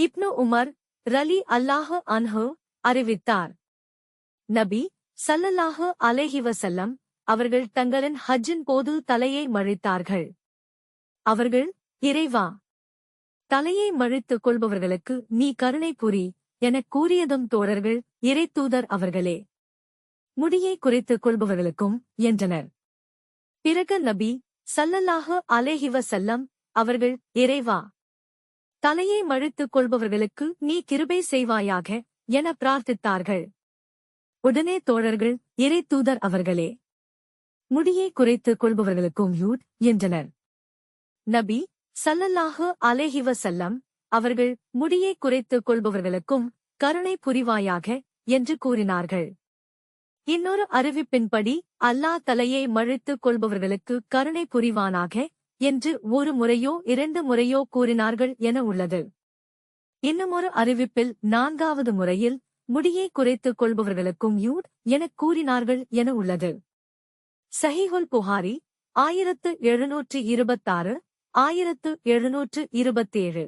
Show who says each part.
Speaker 1: இப்னு Umar ரலி அல்லாஹு அன்ஹு அறிவித்தார். நபி சல்லல்லாஹு அலேஹிவசல்லம் அவர்கள் தங்களின் ஹஜ்ஜின் போது தலையை மழித்தார்கள். அவர்கள் இறைவா தலையை மழித்துக் கொள்பவர்களுக்கு நீ கருணை புரி எனக் கூறியதும் தோழர்கள் இறைத்தூதர் அவர்களே முடியை குறைத்துக் கொள்பவர்களுக்கும் என்றனர். பிறகு நபி சல்லல்லாஹு அலேஹிவசல்லம் அவர்கள் இறைவா தலையை மழித்துக் கொள்பவர்களுக்கு நீ கிருபை செய்வாயாக என பிரார்த்தித்தார்கள். உடனே தோழர்கள் இறை தூதர் அவர்களே. முடியை குறைத்துக் கொள்பவர்களுக்கும் யூட் என்றனர். நபி சல்லல்லாஹு அலேஹிவ செல்லம் அவர்கள் முடியை குறைத்துக் கொள்பவர்களுக்கும் கருணை புரிவாயாக என்று கூறினார்கள். இன்னொரு அறிவிப்பின்படி அல்லாஹ் தலையை மழித்துக் கொள்பவர்களுக்கு கருணை புரிவானாக என்று ஒரு முறையோ இரண்டு முறையோ கூறினார்கள் என உள்ளது. இன்னுமொரு அறிவிப்பில் நான்காவது முறையில் முடியை குறைத்துக் கொள்பவர்களுக்கும் யூட் எனக் கூறினார்கள் என உள்ளது. சஹிஹுல் புகாரி ஆயிரத்து எழுநூற்று இருபத்தாறு ஆயிரத்து எழுநூற்று இருபத்தேழு.